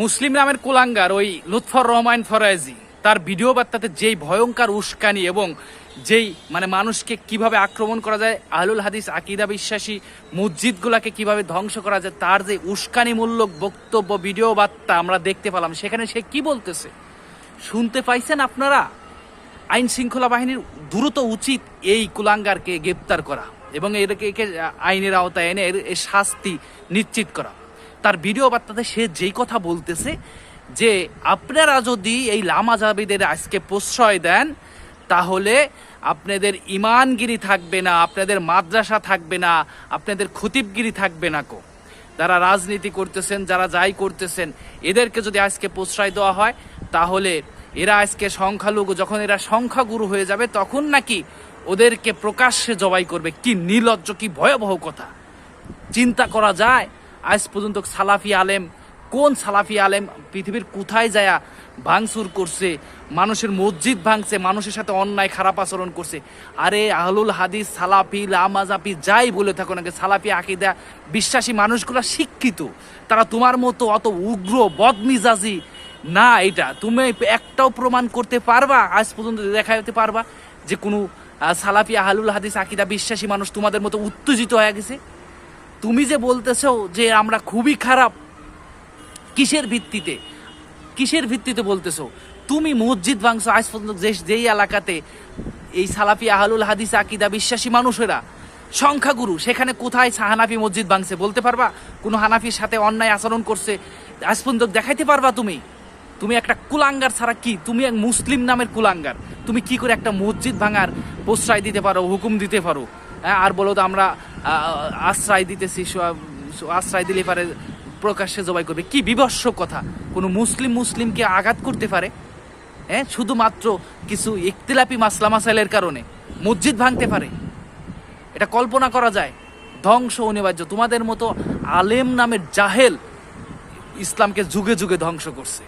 মুসলিম নামের কুলাঙ্গার ওই লুৎফর রহমান ফরাজি তার ভিডিও বার্তাতে যেই ভয়ঙ্কর উস্কানি এবং যেই মানে মানুষকে কীভাবে আক্রমণ করা যায়, আহলুল হাদিস, আকিদা বিশ্বাসী মসজিদগুলাকে কীভাবে ধ্বংস করা যায়, তার যে উস্কানিমূলক বক্তব্য, ভিডিও বার্তা আমরা দেখতে পেলাম, সেখানে সে কি বলতেছে? শুনতে পাইছেন আপনারা? আইন শৃঙ্খলা বাহিনীর দ্রুত উচিত এই কুলাঙ্গারকে গ্রেপ্তার করা এবং একে আইনের আওতায় এনে এর শাস্তি নিশ্চিত করা। তার ভিডিও বার্তাতে সে যেই কথা বলতেছে যে, আপনারা যদি এই লামা জাবিদের আজকে প্রশ্রয় দেন, তাহলে আপনাদের ইমানগিরি থাকবে না, আপনাদের মাদ্রাসা থাকবে না, আপনাদের খতিবগিরি থাকবে না কো। যারা রাজনীতি করতেছেন, যারা যাই করতেছেন, এদেরকে যদি আজকে প্রশ্রয় দেওয়া হয়, তাহলে এরা আজকে সংখ্যালঘু, যখন এরা সংখ্যাগুরু হয়ে যাবে, তখন নাকি ওদেরকে প্রকাশ্যে জবাই করবে। কি নির্লজ্জ, কি ভয়াবহ কথা। চিন্তা করা যায় আজ পর্যন্ত সালাফি আলেম, কোন সালাফি আলেম পৃথিবীর কোথায় যায়া ভাঙচুর করছে, মানুষের মসজিদ ভাঙছে, মানুষের সাথে অন্যায়, খারাপ আচরণ করছে। আরে আহলুল হাদিস, সালাফি লামাজাপি যাই বলে থাকো নাকি সালাফি আকিদা বিশ্বাসী মানুষগুলো শিক্ষিত। তারা তোমার মতো অত উগ্র, বদমিজাজি না এটা। তুমি একটাও প্রমাণ করতে পারবা, আজ পর্যন্ত দেখা দেখাতে পারবা, যে কোনো সালাফি আহলুল হাদিস আকিদা বিশ্বাসী মানুষ তোমাদের মতো উত্তেজিত হয়ে গেছে। তুমি যে বলতেছো যে আমরা খুবই খারাপ, কিসের ভিত্তিতে? কিসের ভিত্তিতে বলতেছো? তুমি মসজিদ ভাঙছো, আজ পর্যন্ত যে যেই এলাকাতে এই সালাফি আহলুল হাদিস আকিদা বিশ্বাসী মানুষেরা, সংখ্যাগুরু, সেখানে কোথায় হানাফি মসজিদ ভাঙছে বলতে পারবা? কোনো হানাফির সাথে অন্যায় আচরণ করছে, আজ পর্যন্ত দেখাইতে পারবা তুমি? তুমি একটা কুলাঙ্গার ছাড়া কি? তুমি এক মুসলিম নামের কুলাঙ্গার। তুমি কি করে একটা মসজিদ ভাঙার প্রশ্রয় দিতে পারো, হুকুম দিতে পারো। হ্যাঁ আর বলো তো আমরা আশ্রয় দিতেছি আশ্রয় দিলে পারে প্রকাশ্যে জবাই করবে। কি বিভৎস কথা? কোনো মুসলিম মুসলিমকে আঘাত করতে পারে? হ্যাঁ শুধুমাত্র কিছু ইখতিলাপি মাসলা মাসাইলের কারণে। মসজিদ ভাঙতে পারে। এটা কল্পনা করা যায়। ধ্বংস অনিবার্য। তোমাদের মতো আলেম নামের জাহেল ইসলামকে যুগে যুগে ধ্বংস করছে।